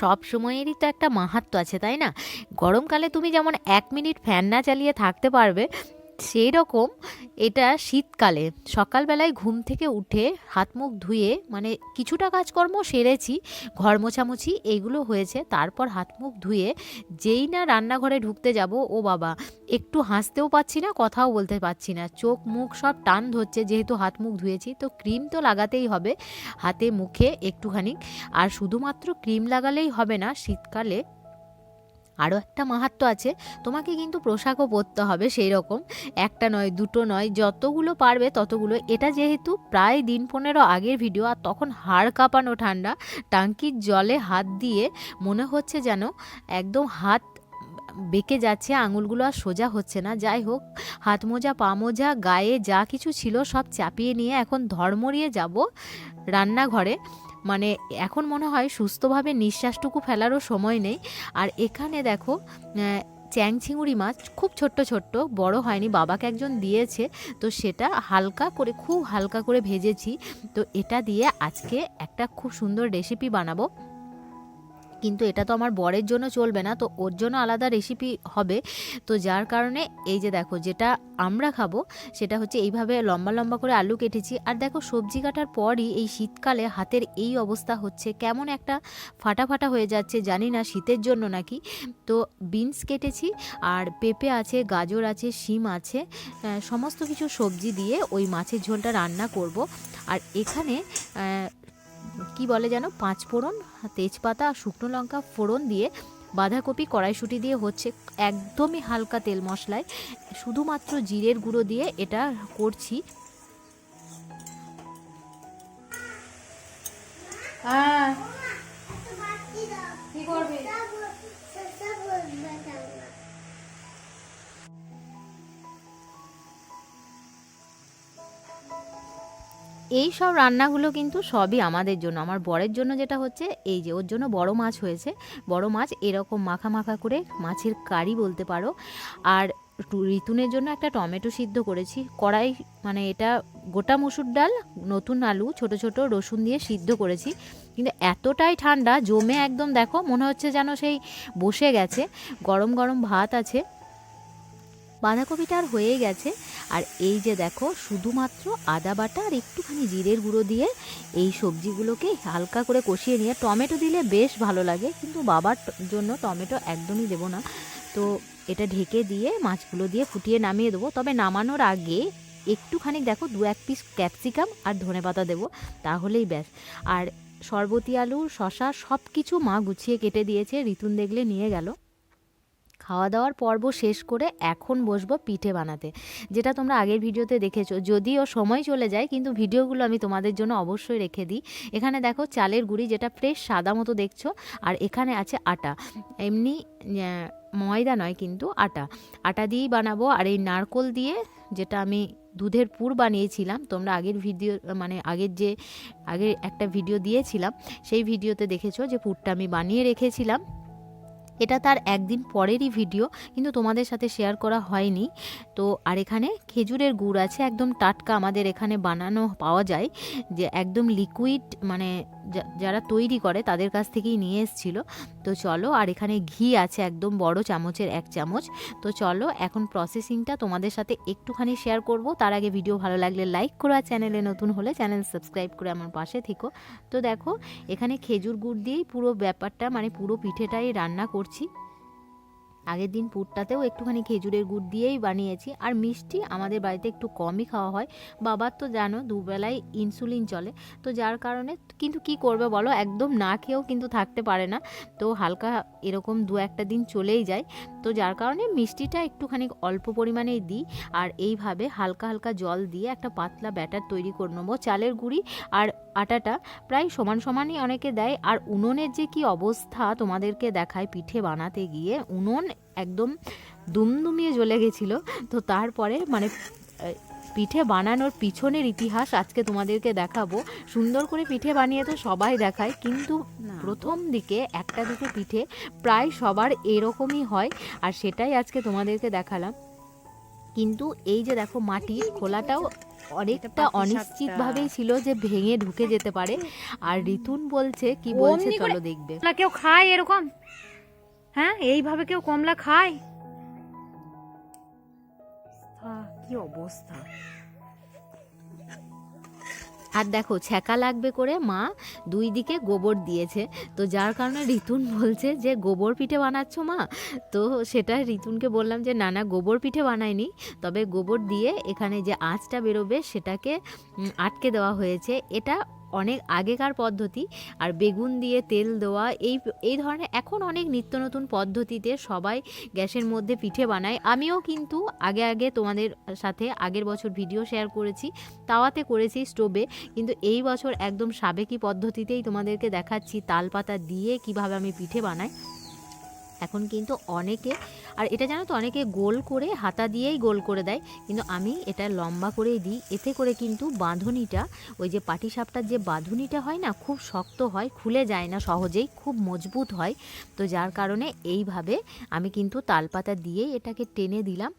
সব সময়েরই তো একটা মাহাত্ম আছে, তাই না? গরমকালে তুমি যেমন এক মিনিট ফ্যান না চালিয়ে থাকতে পারবে সেই রকম এটা শীতকালে। সকালবেলায় ঘুম থেকে উঠে হাত মুখ ধুয়ে মানে কিছুটা কাজকর্ম সেরেছি, ঘর মোছামুছি এইগুলো হয়েছে। তারপর হাত মুখ ধুয়ে যেই না রান্নাঘরে ঢুকতে যাব, ও বাবা, একটু হাসতেও পাচ্ছি না, কথাও বলতে পারছি না। চোখ মুখ সব টান ধরছে, যেহেতু হাত মুখ ধুয়েছি, তো ক্রিম তো লাগাতেই হবে। হাতে মুখে একটুখানি। আর শুধুমাত্র ক্রিম লাগালেই হবে না, শীতকালে আরও একটা মাহাত্ম আছে, তোমাকে কিন্তু পোশাকও পরতে হবে সেই রকম একটা নয়, দুটো নয়, যতগুলো পারবে ততগুলো। এটা যেহেতু প্রায় দিন পনেরো আগের ভিডিও আর তখন হাড় কাঁপানো ঠান্ডা, টাঙ্কির জলে হাত দিয়ে মনে হচ্ছে যেন একদম হাত বেঁকে যাচ্ছে, আঙুলগুলো আর সোজা হচ্ছে না। যাই হোক, হাত মোজা, পা মোজা, গায়ে যা কিছু ছিল সব চাপিয়ে নিয়ে এখন ধর্মরিয়ে যাব রান্নাঘরে। মানে এখন মনে হয় সুস্থভাবে নিঃশ্বাসটুকু ফেলারও সময় নেই। আর এখানে দেখো চ্যাং চিংড়ি মাছ খুব ছোট্ট ছোট্ট, বড় হয়নি, বাবাকে একজন দিয়েছে। তো সেটা হালকা করে, খুব হালকা করে ভেজেছি। তো এটা দিয়ে আজকে একটা খুব সুন্দর রেসিপি বানাবো। কিন্তু এটা তো আমার বরের জন্য চলবে না, তো ওর জন্য আলাদা রেসিপি হবে। তো যার কারণে এই যে দেখো, যেটা আমরা খাব, সেটা হচ্ছে এইভাবে লম্বা লম্বা করে আলু কেটেছি। আর দেখো, সবজি কাটার পরই এই শীতকালে হাতের এই অবস্থা হচ্ছে, কেমন একটা ফাটা ফাটা হয়ে যাচ্ছে, জানি না শীতের জন্য নাকি। তো বিনস কেটেছি, আর পেঁপে আছে, গাজর আছে, শিম আছে সমস্ত কিছু সবজি দিয়ে ওই মাছের ঝোলটা রান্না করব। আর এখানে কি বলে যেন? পাঁচ ফোড়ন, তেজপাতা আর শুকনো লঙ্কা ফোড়ন দিয়ে বাঁধাকপি কড়াইশুটি দিয়ে হচ্ছে একদমই হালকা তেল মশলায় শুধুমাত্র জিরের গুঁড়ো দিয়ে এটা করছি। হ্যাঁ। কি করবি? এই সব রান্নাগুলো কিন্তু সবই আমাদের জন্য। আমার বরের জন্য যেটা হচ্ছে, এই যে ওর জন্য বড় মাছ হয়েছে। বড় মাছ এরকম মাখা মাখা করে মাছের কারি বলতে পারো। আর রিতুনের জন্য একটা টমেটো সিদ্ধ করেছি। কড়াই মানে এটা গোটা মুসুর ডাল, নতুন আলু, ছোট ছোট রসুন দিয়ে সিদ্ধ করেছি। কিন্তু এতটাই ঠান্ডা, জমে একদম দেখো, মনে হচ্ছে যেন সেই বসে গেছে। গরম গরম ভাত আছে। বাঁধাকপিটা আর হয়ে গেছে। আর এই যে দেখো, শুধুমাত্র আদা বাটা আর একটুখানি জিরের গুঁড়ো দিয়ে এই সবজিগুলোকে হালকা করে কষিয়ে নিয়ে, টমেটো দিলে বেশ ভালো লাগে, কিন্তু বাবার জন্য টমেটো একদমই দেবো না। তো এটা ঢেকে দিয়ে, মাছগুলো দিয়ে ফুটিয়ে নামিয়ে দেবো। তবে নামানোর আগে একটুখানি দেখো, দু এক পিস ক্যাপসিকাম আর ধনে পাতা দেবো, তাহলেই ব্যাস। আর শরবতি আলু শশা সব কিছু মা গুছিয়ে কেটে দিয়েছে, রিতুন দেখলে নিয়ে গেল। খাওয়া দাওয়ার পর্ব শেষ করে এখন বসবো পিঠে বানাতে, যেটা তোমরা আগের ভিডিওতে দেখেছ। যদিও সময় চলে যায়, কিন্তু ভিডিওগুলো আমি তোমাদের জন্য অবশ্যই রেখে দিই। এখানে দেখো চালের গুঁড়ি যেটা ফ্রেশ সাদা মতো দেখছ, আর এখানে আছে আটা। এমনি ময়দা নয় কিন্তু আটা। আটা দিয়েই বানাবো, আর এই নারকোল দিয়ে যেটা আমি দুধের পুর বানিয়েছিলাম, তোমরা আগের ভিডিও মানে আগের যে, আগের একটা ভিডিও দিয়েছিলাম, সেই ভিডিওতে দেখেছ যে পুরটা আমি বানিয়ে রেখেছিলাম। এটা তার একদিন পরেরই ভিডিও কিন্তু তোমাদের সাথে শেয়ার করা হয়নি। তো, আর এখানে খেজুরের গুড় আছে, একদম টাটকা আমাদের এখানে বানানো পাওয়া যায়, যে একদম লিকুইড মানে যারা তৈরি করে তাদের কাছ থেকেই নিয়ে এসেছিল। তো চলো, আর এখানে ঘি আছে একদম বড় চামচের, এক চামচ। তো চলো, এখন প্রসেসিংটা তোমাদের সাথে একটুখানি শেয়ার করব। তার আগে ভিডিও ভালো লাগলে লাইক করো, আর চ্যানেলে নতুন হলে চ্যানেল সাবস্ক্রাইব করে আমার পাশে থেকো। তো দেখো, এখানে খেজুর গুড় দিয়েই পুরো ব্যাপারটা মানে পুরো পিঠেটাই রান্না করছি। रखुच्छी আগের দিন পুরটাতেও একটুখানি খেজুরের গুড় দিয়েই বানিয়েছি। আর মিষ্টি আমাদের বাড়িতে একটু কমই খাওয়া হয়। বাবার তো জানো দুবেলায় ইনসুলিন চলে। তো যার কারণে কিন্তু কি করবে বলো? একদম না খেয়েও কিন্তু থাকতে পারে না। তো হালকা এরকম দু একটা দিন চলেই যায়। তো যার কারণে মিষ্টিটা একটুখানি অল্প পরিমাণেই দিই। আর এইভাবে হালকা হালকা জল দিয়ে একটা পাতলা ব্যাটার তৈরি করে নেব চালের গুঁড়ি আর আটাটা। প্রায় সমান সমানই অনেকে দেয়। আর উনুনের যে কি অবস্থা তোমাদেরকে দেখায় পিঠে বানাতে গিয়ে। উনুন একদম দুমদুমিয়ে জ্বলে গেছিল। তো তারপরে মানে পিঠে বানানোর পিছনের ইতিহাস আজকে তোমাদেরকে দেখাবো। সুন্দর করে পিঠে বানিয়ে তো সবাই দেখায় কিন্তু প্রথম দিকে একটা দুটো পিঠে প্রায় সবার এরকমই হয় আর সেটাই আজকে তোমাদেরকে দেখালাম। কিন্তু এই যে দেখো মাটি খোলাটাও অনেকটা পাটি অনিশ্চিত সাপটা। ভাবেই ছিল যে ভেঙে ঢুকে যেতে পারে। আর রিতুন বলছে কি বলছে চলো দেখবে। কেউ খায় এরকম? হ্যাঁ এইভাবে কেউ কমলা খায়? কি অবস্থা? আর দেখো, ছ্যাঁকা লাগবে করে মা দুই দিকে গোবর দিয়েছে। তো যার কারণে রিতুন বলছে যে, গোবর পিঠে বানাচ্ছ মা? তো সেটা রিতুনকে বললাম যে, না না, গোবর পিঠে বানায়নি তবে গোবর দিয়ে এখানে যে আঁচটা বেরোবে, সেটাকে আটকে দেওয়া হয়েছে। এটা অনেক আগেকার পদ্ধতি, আর বেগুন দিয়ে তেল দেওয়া, এই এই ধরনের এখন অনেক নিত্য নতুন পদ্ধতিতে সবাই গ্যাসের মধ্যে পিঠে বানায়। আমিও কিন্তু আগে আগে তোমাদের সাথে আগের বছর ভিডিও শেয়ার করেছি, তাওয়াতে করেছি স্টোভে, কিন্তু এই বছর একদম সাবেকি পদ্ধতিতেই তোমাদেরকে দেখাচ্ছি তালপাতা দিয়ে কীভাবে আমি পিঠে বানাই। এখন কিন্তু অনেকে আর এটা জানো তো, অনেকে গোল করে হাতা দিয়েই গোল করে দেয়, কিন্তু আমি এটা লম্বা করেই দিই। এতে করে কিন্তু বাঁধনিটা, ওই যে পাটিসাপটার যে বাঁধুনিটা হয় না, খুব শক্ত হয়, খুলে যায় না সহজেই, খুব মজবুত হয়। তো যার কারণে এইভাবে আমি কিন্তু তালপাতা দিয়েই এটাকে টেনে দিলাম।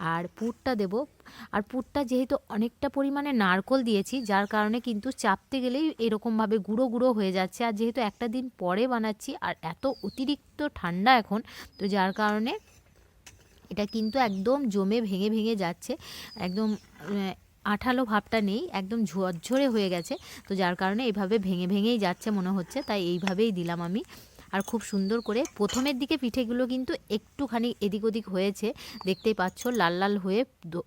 আর পুরটা দেব। আর পুরটা যেহেতু অনেকটা পরিমাণে নারকোল দিয়েছি, যার কারণে কিন্তু চাপতে গেলেই এরকমভাবে গুঁড়ো গুঁড়ো হয়ে যাচ্ছে। আর যেহেতু একটা দিন পরে বানাচ্ছি, আর এত অতিরিক্ত ঠান্ডা এখন, তো যার কারণে এটা কিন্তু একদম জমে ভেঙে ভেঙে যাচ্ছে। একদম আঠালো ভাবটা নেই, একদম ঝরঝরে হয়ে গেছে। তো যার কারণে এইভাবে ভেঙে ভেঙেই যাচ্ছে মনে হচ্ছে, তাই এইভাবেই দিলাম আমি। আর খুব সুন্দর করে প্রথমের দিকে পিঠেগুলো কিন্তু একটুখানি এদিক ওদিক হয়েছে। দেখতেই পাচ্ছ, লাল লাল হয়ে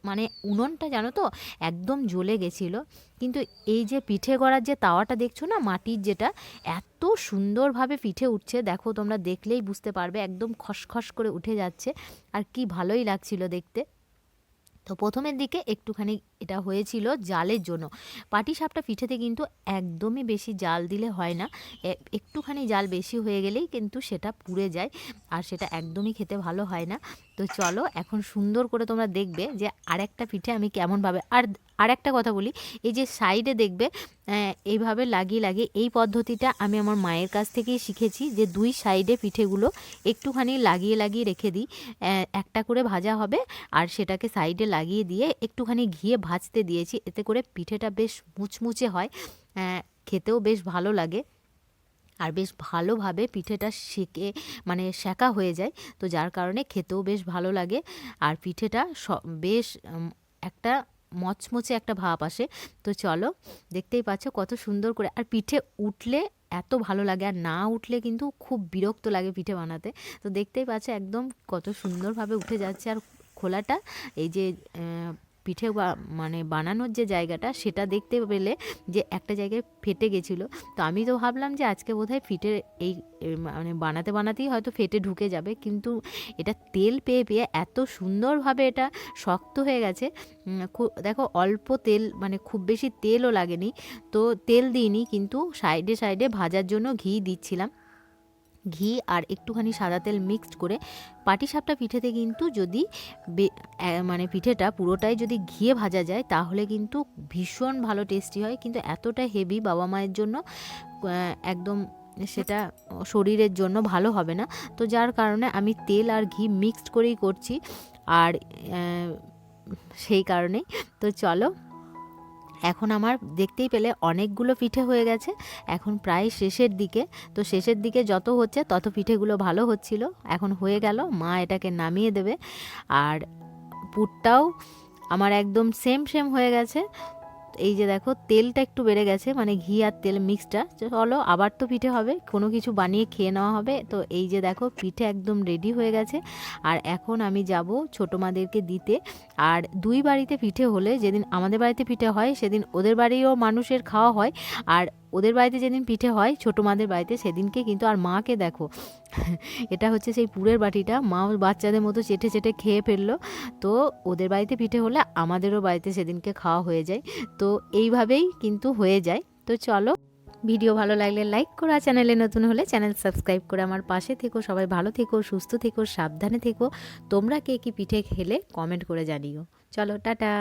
মানে উনুনটা জানো তো একদম জ্বলে গেছিল। কিন্তু এই যে পিঠে গড়ার যে তাওয়াটা দেখছ না, মাটির যেটা, এত সুন্দরভাবে পিঠে উঠছে। দেখো, তোমরা দেখলেই বুঝতে পারবে, একদম খসখস করে উঠে যাচ্ছে। আর কি ভালোই লাগছিল দেখতে। তো প্রথমের দিকে একটুখানি এটা হয়েছিল জালের জন্য। পাটি সাপটা পিঠেতে কিন্তু একদমই বেশি জাল দিলে হয় না। একটুখানি জাল বেশি হয়ে গেলেই কিন্তু সেটা পুড়ে যায় আর সেটা একদমই খেতে ভালো হয় না। তো চলো এখন সুন্দর করে তোমরা দেখবে যে আরেকটা পিঠে আমি কেমনভাবে, আর আরেকটা কথা বলি, এই যে সাইডে দেখবে এইভাবে লাগিয়ে লাগিয়ে এই পদ্ধতিটা আমি আমার মায়ের কাছ থেকেই শিখেছি যে দুই সাইডে পিঠেগুলো একটুখানি লাগিয়ে লাগিয়ে রেখে দিই একটা করে ভাজা হবে আর সেটাকে সাইডে লাগিয়ে দিয়ে একটুখানি ঘিয়ে ভাজতে দিয়েছি, এতে করে পিঠেটা বেশ মুচমুচে হয় খেতেও বেশ ভালো লাগে। আর বেশ ভালোভাবে পিঠেটা সেকে মানে সেকা হয়ে যায়। তো যার কারণে খেতেও বেশ ভালো লাগে। আর পিঠেটা বেশ একটা মচমচে একটা ভাব আসে। তো চলো, দেখতেই পাচ্ছ কত সুন্দর করে। আর পিঠে উঠলে এত ভালো লাগে, আর না উঠলে কিন্তু খুব বিরক্ত লাগে পিঠে বানাতে। তো দেখতেই পাচ্ছ একদম কত সুন্দরভাবে উঠে যাচ্ছে। আর খোলাটা, এই যে পিঠে মানে বানানোর যে জায়গাটা, সেটা দেখতে পেলে যে একটা জায়গায় ফেটে গেছিল। তো আমি তো ভাবলাম যে আজকে বোধহয় ফিটে এই মানে বানাতে বানাতেই হয়তো ফেটে ঢুকে যাবে, কিন্তু এটা তেল পেয়ে পেয়ে এত সুন্দরভাবে এটা শক্ত হয়ে গেছে। দেখো অল্প তেল মানে খুব বেশি তেলও লাগেনি। তো তেল দিইনি, কিন্তু সাইডে সাইডে ভাজার জন্য ঘি দিচ্ছিলাম। ঘি আর একটুখানি সাদা তেল মিক্সড করে পাটিসাপটা পিঠেতে কিন্তু যদি মানে পিঠেটা পুরোটাই যদি ঘিয়ে ভাজা যায়, তাহলে কিন্তু ভীষণ ভালো টেস্টি হয়। কিন্তু এতটা হেভি বাবা মায়ের জন্য একদম সেটা শরীরের জন্য ভালো হবে না। তো যার কারণে আমি তেল আর ঘি মিক্সড করেই করছি। আর সেই কারণেই। তো চলো এখন আমার দেখতেই পেলে অনেকগুলো পিঠে হয়ে গেছে। এখন প্রায় শেষের দিকে। তো শেষের দিকে যত হচ্ছে তত পিঠেগুলো ভালো হচ্ছিল। এখন হয়ে গেল, মা এটাকে নামিয়ে দেবে। আর পুরটাও আমার একদম সেম সেম হয়ে গেছে। এই যে দেখো, তেলটা একটু বেড়ে গেছে মানে ঘি আর তেল মিক্সটা চলো, আবার তো পিঠে হবে, কোনো কিছু বানিয়ে খেয়ে নেওয়া হবে। তো এই যে দেখো, পিঠে একদম রেডি হয়ে গেছে। আর এখন আমি যাব ছোটো মাদেরকে দিতে। আর দুই বাড়িতে পিঠে হলে, যেদিন আমাদের বাড়িতে পিঠে হয়, সেদিন ওদের বাড়িও মানুষের খাওয়া হয়। আর ওদের বাড়িতে যেদিন পিঠে হয়, ছোটো মাদের বাড়িতে সেদিনকে কিন্তু আর মাকে দেখো। এটা হচ্ছে সেই পুরের বাটিটা, মা বাচ্চাদের মতো চেটে চেটে খেয়ে ফেলল। তো ওদের বাড়িতে পিঠে হলে আমাদেরও বাড়িতে সেদিনকে খাওয়া হয়ে যায়। তো এইভাবেই কিন্তু হয়ে যায়। তো চলো, ভিডিও ভালো লাগলে লাইক করো আর চ্যানেলে নতুন হলে চ্যানেল সাবস্ক্রাইব করে আমার পাশে থেকো। সবাই ভালো থেকো, সুস্থ থেকো, সাবধানে থেকো। তোমরা কে কি পিঠে খেলে কমেন্ট করে জানিও। চলো, টাটা।